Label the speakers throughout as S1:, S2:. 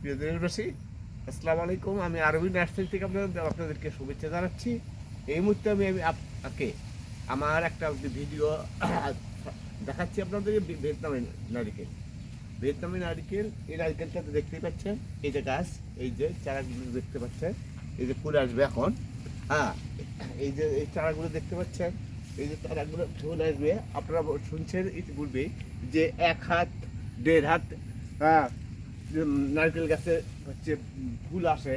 S1: প্রিয় দেশবাসী আসসালামু আলাইকুম। আমি আরবি নার্সারি থেকে আপনাদের আপনাদেরকে শুভেচ্ছা জানাচ্ছি। এই মুহূর্তে আমি আপনাকে আমার একটা ভিডিও দেখাচ্ছি আপনাদেরকে ভি- ভিয়েতনামি নারিকেল। ভিয়েতনামি নারিকেল, এই নারিকেলটা তো দেখতেই পাচ্ছেন। এই যে গাছ, এই যে চারাগুলো দেখতে পাচ্ছেন। এই যে ফুল আসবে এখন। হ্যাঁ এই যে এই চারাগুলো দেখতে পাচ্ছেন। এই যে চারাগুলো ফুল আসবে। আপনারা শুনছেন ইতিপূর্বে যে এক হাত, দেড় হাত হ্যাঁ নারকেল গাছে হচ্ছে ফুল আসে,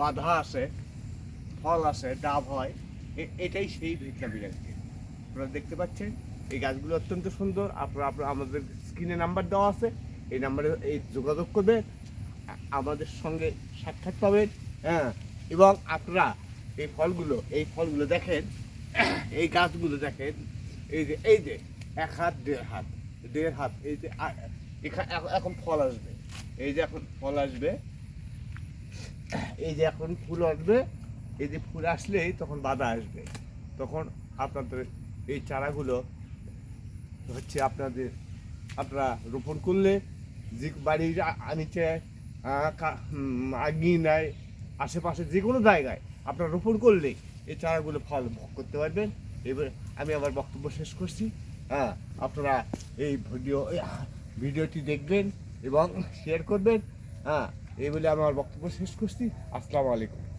S1: বাধা আসে, ফল আসে, ডাব হয় এটাই সেই ভিটামিন আর আপনারা দেখতে পাচ্ছেন, এই গাছগুলো অত্যন্ত সুন্দর। আপনারা আপনারা আমাদের স্ক্রিনে নাম্বার দেওয়া আছে, এই নাম্বারে, এই যোগাযোগ করবেন, আমাদের সঙ্গে সাক্ষাৎ পাবেন হ্যাঁ। এবং আপনারা এই ফলগুলো এই ফলগুলো দেখেন, এই গাছগুলো দেখেন, এই যে এই যে, এক হাত, দেড় হাত দেড় হাত, এই যে এখন ফল আসবে। এই যে এখন ফল আসবে। এই যে এখন ফুল আসবে এই যে ফুল আসলেই তখন বাধা আসবে। তখন আপনাদের এই চারাগুলো হচ্ছে আপনাদের আপনারা রোপণ করলে যে বাড়ির নিচে উম, আঙিনায় আশেপাশে যে কোনো জায়গায় আপনারা রোপণ করলে এই চারাগুলো ফল ভোগ করতে পারবেন। এবার আমি আমার বক্তব্য শেষ করছি। হ্যাঁ আপনারা এই ভিডিও ভিডিওটি দেখবেন। এবং শেয়ার করবেন। হ্যাঁ এই বলে আমি আমার বক্তব্য শেষ করছি। আসসালামু আলাইকুম।